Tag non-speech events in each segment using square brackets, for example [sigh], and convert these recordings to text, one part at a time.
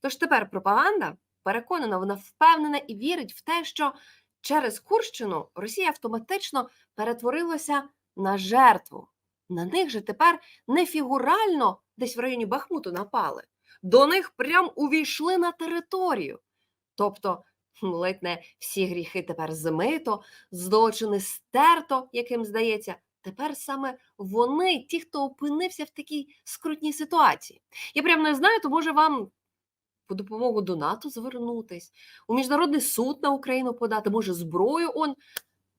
Тож тепер пропаганда переконана, вона впевнена і вірить в те, що через Курщину Росія автоматично перетворилася на жертву. На них же тепер не фігурально десь в районі Бахмуту напали. До них прям увійшли на територію. Тобто, ледь не всі гріхи тепер змито, злочини стерто, яким здається. Тепер саме вони, ті, хто опинився в такій скрутній ситуації. Я прям не знаю, то може вам по допомогу до НАТО звернутись, у міжнародний суд на Україну подати, може зброю он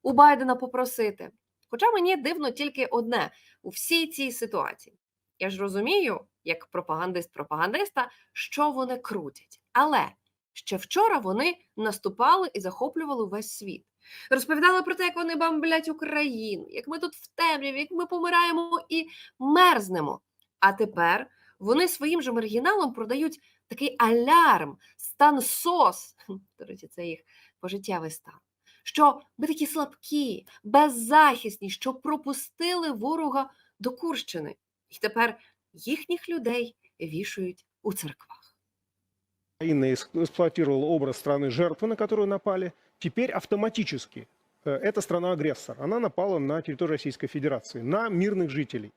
у Байдена попросити. Хоча мені дивно тільки одне у всій цій ситуації. Я ж розумію, як пропагандист пропагандиста, що вони крутять. Але ще вчора вони наступали і захоплювали весь світ. Розповідали про те, як вони бомблять Україну, як ми тут в темряві, як ми помираємо і мерзнемо. А тепер вони своїм же маргіналом продають такий алярм, стан СОС. Хм, До речі, це їх пожиттєвий стан. Що ми такі слабкі, беззахисні, що пропустили ворога до Курщини. І тепер їхніх людей вішають у церквах. Украина эс- эксплуатировала образ страны жертвы, на которую напали. Теперь автоматически э, эта страна-агрессор. Она напала на территорию Российской Федерации, на мирных жителей.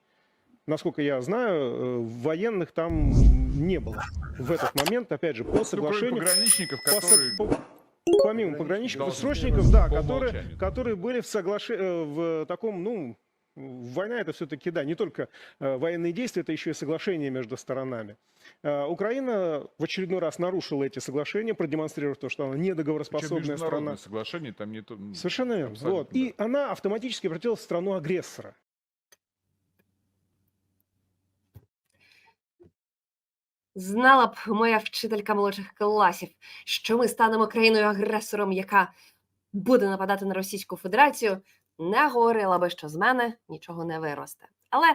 Насколько я знаю, э, военных там не было в этот момент, опять же, по Ну, соглашению. пограничников, которые... по- помимо пограничников, должны срочников, да, которые, которые были в, соглаши... э, в таком, ну, война это все-таки, да, не только э, военные действия, это еще и соглашение между сторонами. Э, Украина в очередной раз нарушила эти соглашения, продемонстрировав то, что она недоговороспособная страна. соглашения там не то... м, Совершенно верно. Вот. И она автоматически превратилась в страну агрессора. Знала б моя вчителька молодших класів, що ми станемо країною-агресором, яка буде нападати на Російську Федерацію, не говорила би, що з мене нічого не виросте. Але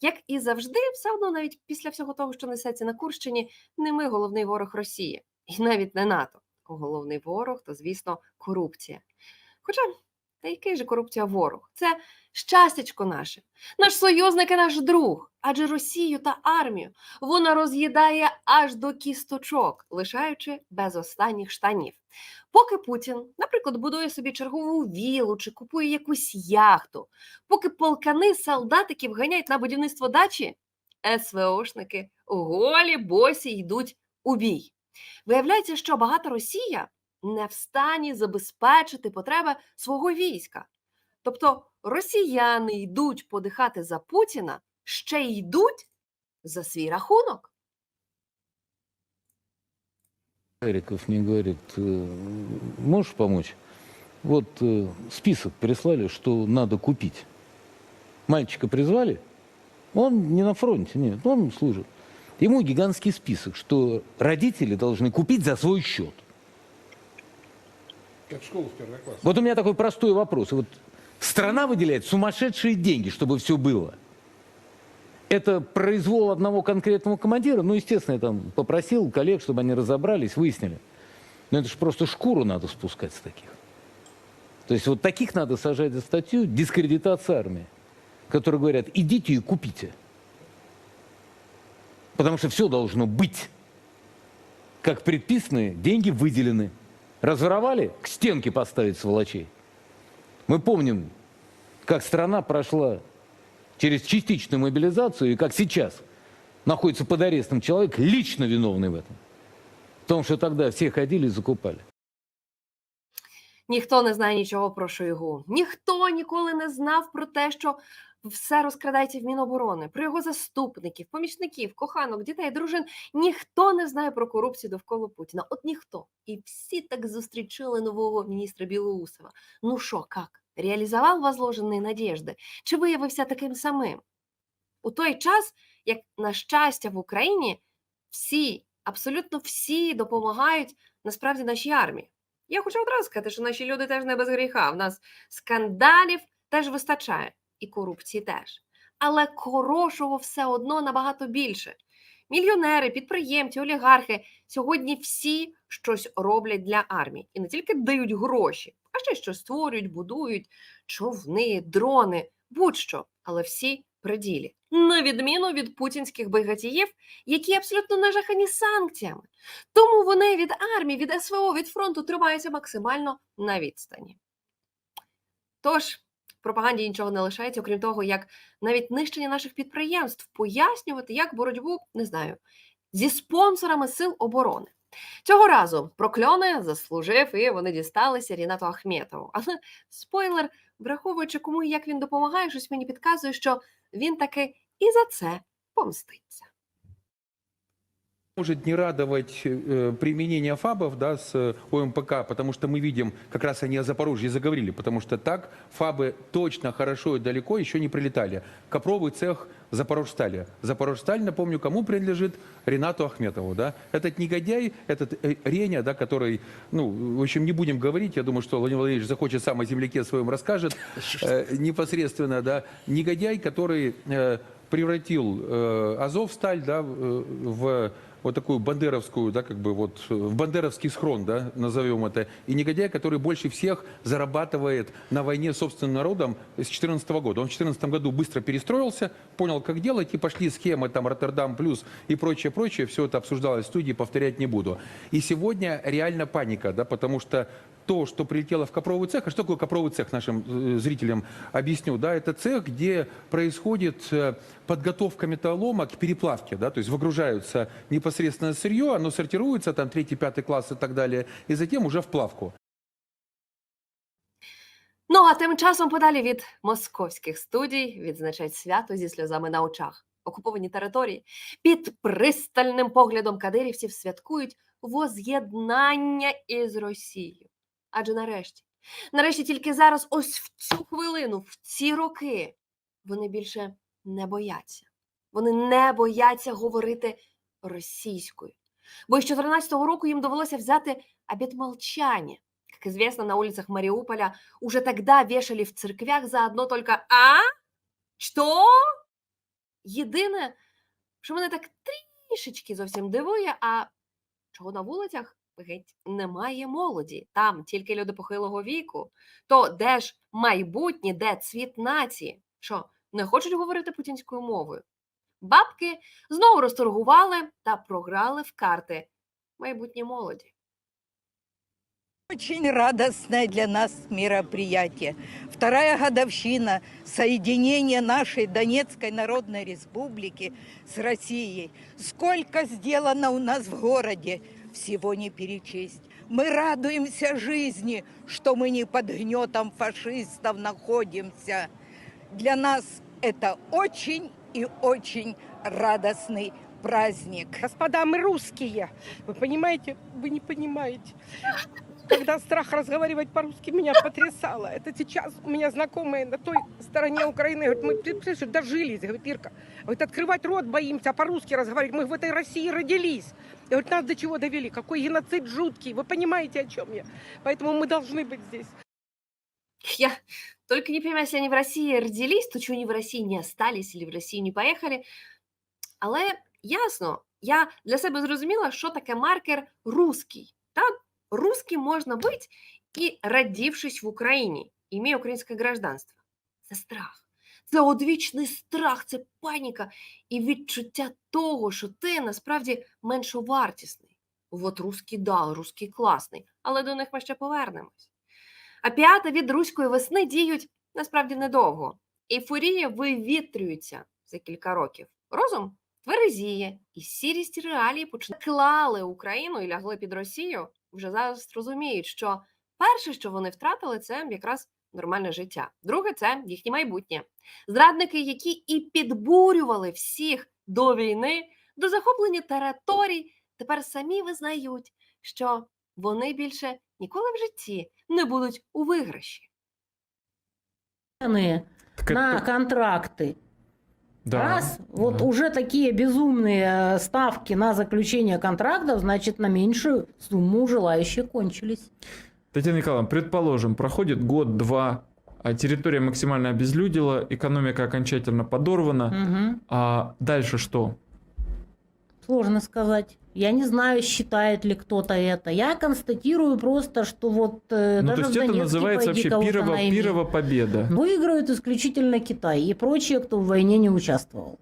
як і завжди, все одно, навіть після всього того, що несеться на Курщині, не ми головний ворог Росії, і навіть не НАТО. Головний ворог то, звісно, корупція. Хоча, та який же корупція ворог? Це щастячко наше, наш союзник і наш друг. Адже Росію та армію вона роз'їдає аж до кісточок, лишаючи без останніх штанів. Поки Путін, наприклад, будує собі чергову вілу чи купує якусь яхту, поки полкани солдатиків ганяють на будівництво дачі, СВОшники голі босі йдуть у бій. Виявляється, що багата Росія не в стані забезпечити потреби свого війська. Тобто росіяни йдуть подихати за Путіна, ще й йдуть за свій рахунок. Хариков мне говорит, «Э, можешь помочь? Вот э, список прислали, что надо купить. Мальчика призвали, он не на фронте, нет, он служит. Ему гигантский список, что родители должны купить за свой счет. Как школу в первый класс. Вот у меня такой простой вопрос. Вот страна выделяет сумасшедшие деньги, чтобы все было. Это произвол одного конкретного командира. Ну, естественно, я там попросил коллег, чтобы они разобрались, выяснили. Но это же просто шкуру надо спускать с таких. То есть вот таких надо сажать за статью дискредитация армии, которые говорят, идите и купите. Потому что все должно быть. Как предписаны, деньги выделены. Разворовали, к стенке поставить сволочей. Мы помним, как страна прошла через частичную мобилизацию, и как сейчас находится под арестом человек, лично виновный в этом. В том, что тогда все ходили и закупали. Ніхто не знає нічого про Шойгу. Ніхто ніколи не знав про те, що все розкрадається в Міноборони, про його заступників, помічників, коханок, дітей, дружин. Ніхто не знає про корупцію довкола Путіна. От ніхто. І всі так зустрічали нового міністра Білоусова. Ну що, як? Реалізував возложені надіжди? Чи виявився таким самим? У той час, як на щастя в Україні, всі, абсолютно всі допомагають насправді нашій армії. Я хочу одразу сказати, що наші люди теж не без гріха. В нас скандалів теж вистачає, і корупції теж. Але хорошого все одно набагато більше. Мільйонери, підприємці, олігархи сьогодні всі щось роблять для армії і не тільки дають гроші, а ще щось створюють, будують човни, дрони, будь-що, але всі пределі, на відміну від путінських багатіїв, які абсолютно нажахані санкціями. Тому вони від армії, від СВО, від фронту тримаються максимально на відстані. Тож, пропаганді нічого не лишається, окрім того, як навіть нищення наших підприємств пояснювати, як боротьбу, не знаю, зі спонсорами сил оборони. Цього разу прокльони заслужив і вони дісталися Рінату Ахметову. Але спойлер, враховуючи кому і як він допомагає, щось мені підказує, що він таки і за це помститься. Может не радовать э, применение ФАБов да, с э, ОМПК, потому что мы видим, как раз они о Запорожье заговорили, потому что так ФАБы точно, хорошо и далеко еще не прилетали. Копровый цех Запорожстали. Запорожсталь, напомню, кому принадлежит? Ренату Ахметову. Да? Этот негодяй, этот э, Реня, да, который, ну, в общем, не будем говорить, я думаю, что Владимир Владимирович захочет сам о земляке своем расскажет э, непосредственно, да, негодяй, который э, превратил э, Азовсталь, да, э, в вот такую бандеровскую, да, как бы вот э, в бандеровский схрон, да, назовем это, и негодяй, который больше всех зарабатывает на войне с собственным народом с 2014 года. Он в 2014 году быстро перестроился, понял, как делать, и пошли схемы, там, Роттердам плюс и прочее, прочее, все это обсуждалось в студии, повторять не буду. И сегодня реально паника, да, потому что то, что прилетело в копровый цех, а что такое копровый цех нашим э, зрителям объясню, да, это цех, где происходит э, подготовка металлолома к переплавке, да, то есть выгружаются непосредственно сырье, оно сортируется, там третий, пятый класс и так далее, и затем уже в плавку. Ну а тим часом подалі від московських студій відзначають свято зі сльозами на очах. Окуповані території під пристальним поглядом кадирівців святкують воз'єднання із Росією. Адже нарешті, нарешті тільки зараз, ось в цю хвилину, в ці роки, вони більше не бояться. Вони не бояться говорити російською. Бо з 2014 року їм довелося взяти обет молчания. Как известно, на улицах Мариуполя уже тогда вешали в церквях заодно только «А? Що?» Єдине, що мене так трішечки зовсім дивує, а чого на вулицях геть немає молоді. Там тільки люди похилого віку. То де ж майбутнє, де цвіт нації? Що, не хочуть говорити путінською мовою? Бабки знову розторгували та програли в карти майбутнє молоді. Очень радостное для нас мероприятие. Вторая годовщина соединения нашей Донецкой Народной Республики с Россией. Сколько сделано у нас в городе, всего не перечесть. Мы радуемся жизни, что мы не под гнетом фашистов находимся. Для нас это очень и очень радостный праздник. Господа, мы русские. Вы понимаете? Вы не понимаете Когда страх разговаривать по-русски меня потрясало. Это сейчас у меня знакомые на той стороне Украины говорят, мы, ты представляешь, дожились, говорит, Ирка. Говорит, открывать рот боимся, а по-русски разговаривать. Мы в этой России родились. Я говорю, нас до чего довели? Какой геноцид жуткий. Вы понимаете, о чем я? Поэтому мы должны быть здесь. Я только не понимаю, если они в России родились, то чего они в России не остались или в Росію не поїхали. Але ясно, я для себе зрозуміла, що таке маркер русський. Та русським можна бути і родившись в Україні, імея українське гражданство. Це страх. Це одвічний страх, це паніка і відчуття того, що ти насправді меншовартісний. От русський дал, русський класний, але до них ми ще повернемось. А п'ята від руської весни діють насправді недовго. Ейфорія вивітрюється за кілька років. Розум тверезіє, і сірість реалії почали Україну і лягли під Росію Вже зараз розуміють, що перше, що вони втратили, це якраз нормальне життя. Друге, це їхнє майбутнє. Зрадники, які і підбурювали всіх до війни, до захоплення територій, тепер самі визнають, що вони більше ніколи в житті не будуть у виграші. Цены Так на это- контракты. Да, Раз, вот да. уже такие безумные э, ставки на заключение контрактов, значит, на меньшую сумму желающие кончились. Татьяна Николаевна, предположим, проходит год-два, а территория максимально обезлюдила, экономика окончательно подорвана. Мгм. А дальше что? Сложно сказать. Я не знаю, считает ли кто-то это. Я констатирую просто, что вот э, Ну, даже то есть в это Донецке называется пойди вообще кого-то пирова, найми. пирова победа. Выиграют исключительно Китай и прочие, кто в войне не участвовал.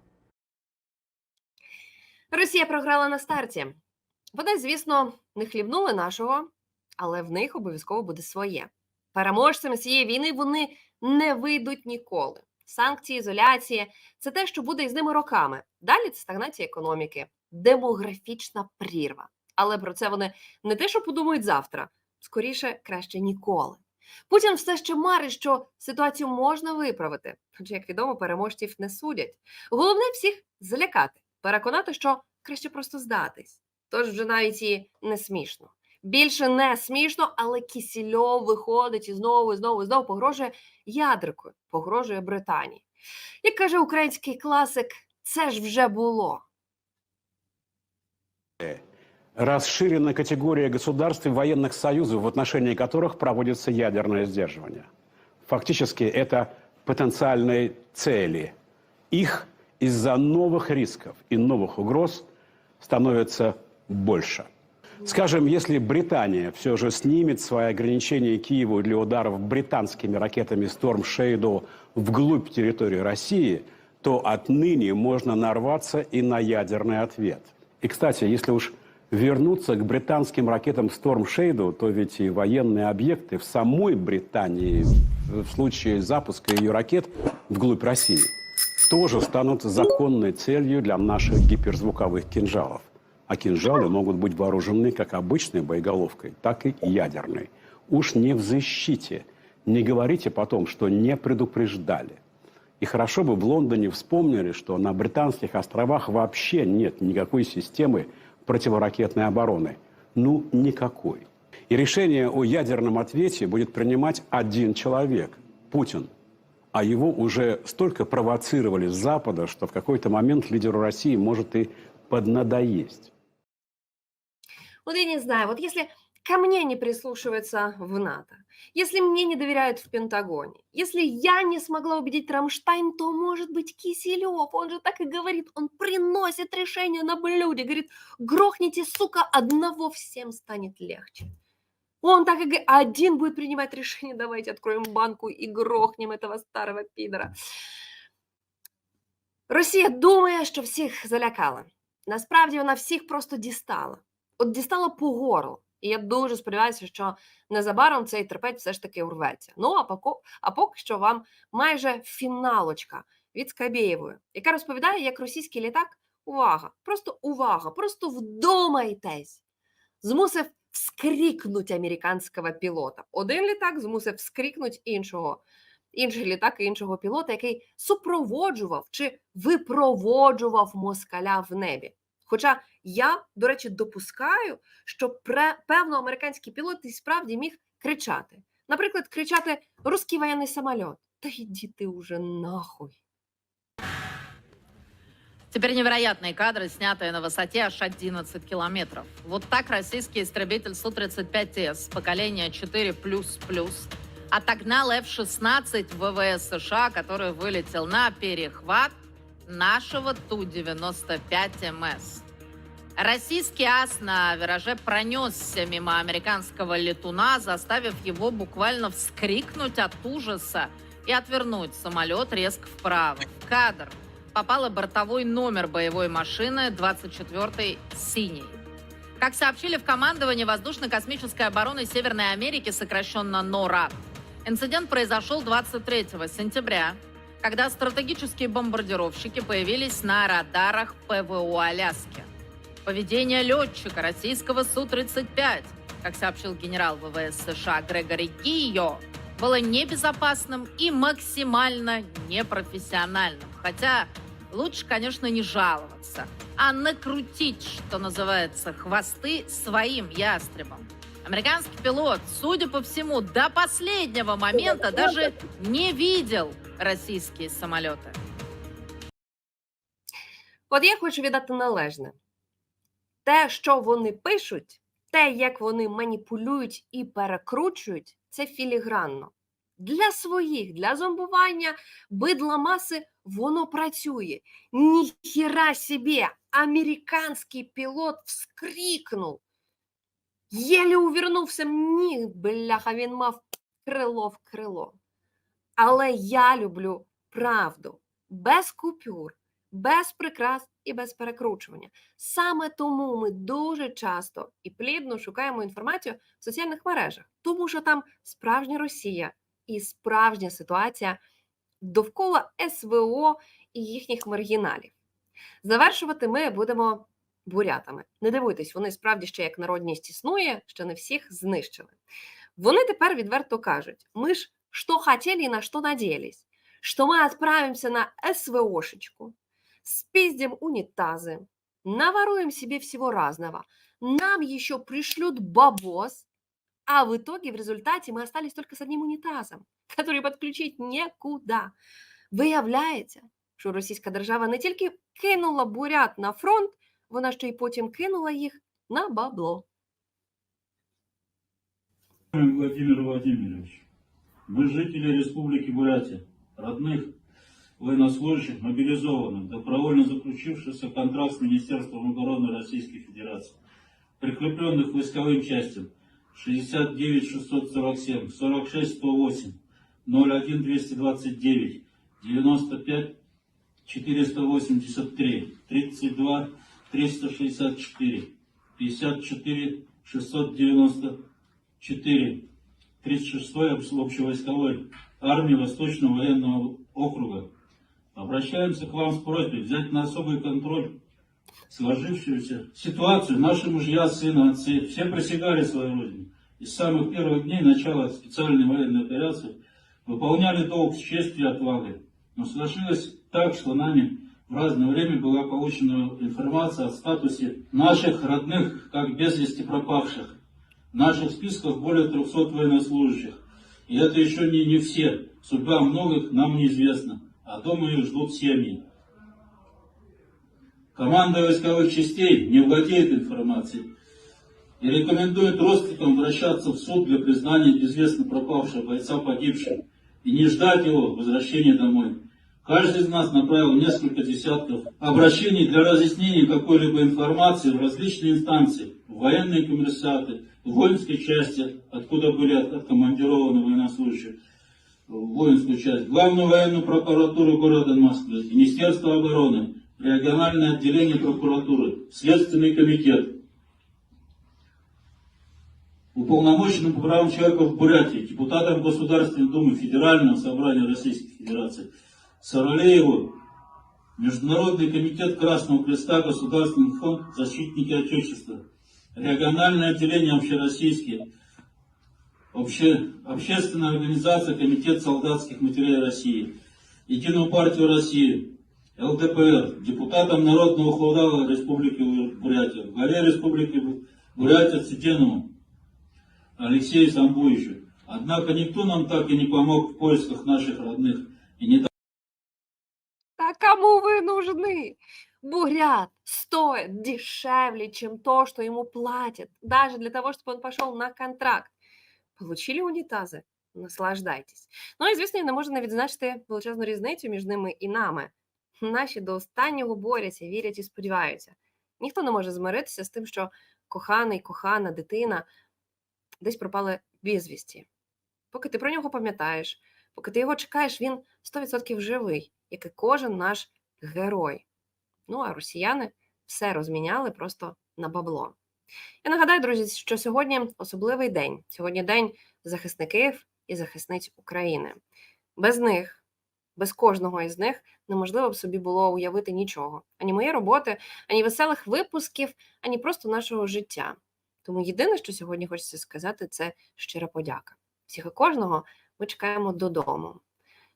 Росія програла на старті. Вони, звісно, не хлібнули нашого, але в них обов'язково буде своє. Переможцями цієї війни вони не вийдуть ніколи. Санкції, ізоляція це те, що буде із ними роками. Далі це стагнація економіки, демографічна прірва. Але про це вони не те, що подумають завтра, скоріше краще ніколи. Путін все ще марить, що ситуацію можна виправити, хоча, як відомо, переможців не судять. Головне всіх залякати, переконати, що краще просто здатись. Тож вже навіть і не смішно. Більше не смішно, але Кісільов виходить і знову, і знову, і знову погрожує ядеркою, погрожує Британії. Як каже український класик, це ж вже було. Расширена категория государств и военных союзов, в отношении которых проводится ядерное сдерживание. Фактически это потенциальные цели. Их из-за новых рисков и новых угроз становится больше. Скажем, если Британия все же снимет свои ограничения Киеву для ударов британскими ракетами Storm Shadow вглубь территории России, то отныне можно нарваться и на ядерный ответ. И, кстати, если уж вернуться к британским ракетам Storm Shadow, то ведь и военные объекты в самой Британии в случае запуска ее ракет вглубь России тоже станут законной целью для наших гиперзвуковых кинжалов. А кинжалы могут быть вооружены как обычной боеголовкой, так и ядерной. Уж не в защите. Не говорите потом, что не предупреждали. И хорошо бы в Лондоне вспомнили, что на Британских островах вообще нет никакой системы противоракетной обороны. Ну, никакой. И решение о ядерном ответе будет принимать один человек – Путин. А его уже столько провоцировали с Запада, что в какой-то момент лидеру России может и поднадоесть. Вот я не знаю, вот если ко мне не прислушиваются в НАТО, если мне не доверяют в Пентагоне, если я не смогла убедить Рамштайн, то, может быть, Киселев, он же так и говорит, он приносит решение на блюде, говорит, грохните, сука, одного, всем станет легче. Он так и говорит, один будет принимать решение, давайте откроем банку и грохнем этого старого пидора. Росія думає, що всіх залякала. Насправді вона всіх просто дістала. От дістала по горло. І я дуже сподіваюся, що незабаром цей терпець все ж таки урветься. Ну а поки, а поки що вам майже фіналочка від Скабєєвої, яка розповідає, як російський літак, увага, просто увага, просто вдумайтесь, змусив вскрикнути американського пілота. Один літак змусив вскрикнути іншого, інший літак іншого пілота, який супроводжував чи випроводжував москаля в небі. Хоча я, до речі, допускаю, що пре, певно американський пілот і справді міг кричати. Наприклад, кричати «Русський воєнний самоліт. Та йди ти уже нахуй. Теперь невероятные кадры, снятые на высоте аж 11 километров. Вот так российский истребитель Су-35С поколения 4++, отогнал F-16 ВВС США, который вылетел на перехват нашего Ту-95МС. Российский ас на вираже пронесся мимо американского летуна, заставив его буквально вскрикнуть от ужаса и отвернуть самолет резко вправо. В кадр попал бортовой номер боевой машины 24-й «Синий». Как сообщили в командовании воздушно-космической обороны Северной Америки, сокращенно НОРАД, инцидент произошел 23 сентября, когда стратегические бомбардировщики появились на радарах ПВО Аляски. Поведение летчика российского Су-35, как сообщил генерал ВВС США Грегори Кио, было небезопасным и максимально непрофессиональным. Хотя лучше, конечно, не жаловаться, а накрутить, что называется, хвосты своим ястребам. Американский пилот, судя по всему, до последнего момента даже не видел российские самолеты. От я хочу віддати належне. Те, що вони пишуть, те, як вони маніпулюють і перекручують, це філігранно. Для своїх, для зомбування бидла маси воно працює. Ніхіра собі! Американський пілот вскрикнув. Єлі увернувся. Ні, бляха, він мав крило в крило. Але я люблю правду без купюр, без прикрас і без перекручування. Саме тому ми дуже часто і плідно шукаємо інформацію в соціальних мережах, тому що там справжня Росія і справжня ситуація довкола СВО і їхніх маргіналів. Завершувати ми будемо бурятами. Не дивуйтесь, вони справді ще як народність існує, ще не всіх знищили. Вони тепер відверто кажуть: ми ж що хотіли, на що надіялись, що ми відправимося на СВОшечку, спиздим унитазы, наворуем себе всего разного, нам еще пришлют бабос, а в итоге в результате мы остались только с одним унитазом, [laughs] который подключить некуда. Виявляється, що російська держава не тільки кинула бурят на фронт, вона ще й потім кинула їх на бабло. Владимир Владимирович, мы жители Республики Бурятия, родных военнослужащих, мобилизованных, добровольно заключившихся контракт с Министерством обороны Российской Федерации, прикрепленных войсковым частям 69 647, 46 108, 01 229, 95 483, 32 364, 54 694, 36-й общевойсковой армии Восточного военного округа. Обращаемся к вам с просьбой взять на особый контроль сложившуюся ситуацию. Наши мужья, сыны, отцы, все присягали своей родине. И с самых первых дней начала специальной военной операции выполняли долг с честью и отвагой. Но сложилось так, что нами в разное время была получена информация о статусе наших родных, как без вести пропавших. В наших списках более 300 военнослужащих. И это еще не, не все. Судьба многих нам неизвестна. А дома их ждут семьи. Команда войсковых частей не владеет информацией и рекомендует родственникам обращаться в суд для признания безвестно пропавшего бойца погибшим и не ждать его возвращения домой. Каждый из нас направил несколько десятков обращений для разъяснения какой-либо информации в различные инстанции, в военные комиссаты, в воинские части, откуда были от- откомандированы военнослужащие, воинскую часть, Главную военную прокуратуру города Москвы, Министерство обороны, региональное отделение прокуратуры, Следственный комитет, уполномоченным по правам человека в Бурятии, депутатом Государственной Думы Федерального собрания Российской Федерации, Саралееву, Международный комитет Красного Креста, Государственный фонд «Защитники Отечества», региональное отделение общероссийские, обще, общественная организация Комитет солдатских матерей России, Единую партию России, ЛДПР, депутатом Народного худала Республики Бурятия, главе Республики Бурятия Цитенову, Алексею Самбуевичу. Однако никто нам так и не помог в поисках наших родных и не А кому вы нужны? Бурят стоит дешевле, чем то, что ему платят, даже для того, чтобы он пошел на контракт. Получили унітази? Наслаждайтесь. Ну і, звісно, не можу не відзначити величезну різницю між ними і нами. Наші до останнього борються, вірять і сподіваються. Ніхто не може змиритися з тим, що коханий, кохана дитина десь пропали безвісті. Поки ти про нього пам'ятаєш, поки ти його чекаєш, він 100% живий, як і кожен наш герой. Ну а росіяни все розміняли просто на бабло. Я нагадаю, друзі, що сьогодні особливий день. Сьогодні день захисників і захисниць України. Без них, без кожного із них неможливо б собі було уявити нічого: ані моєї роботи, ані веселих випусків, ані просто нашого життя. Тому єдине, що сьогодні хочеться сказати, це щира подяка. Всіх і кожного ми чекаємо додому.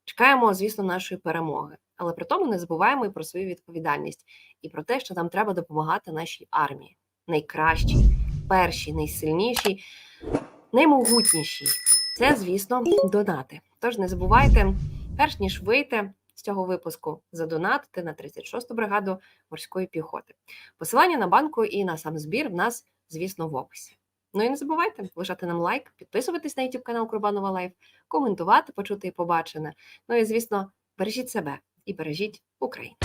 Чекаємо, звісно, нашої перемоги, але при тому не забуваємо і про свою відповідальність, і про те, що нам треба допомагати нашій армії, найкращій, першій, найсильнішій, наймогутнішій. Це, звісно, донати. Тож не забувайте, перш ніж вийти з цього випуску, задонатити на 36-ту бригаду морської піхоти. Посилання на банку і на сам збір в нас, звісно, в описі. Ну і не забувайте лишати нам лайк, підписуватись на YouTube канал Курбанова Лайф, коментувати, почути і побачене. Ну і звісно, бережіть себе і бережіть Україну.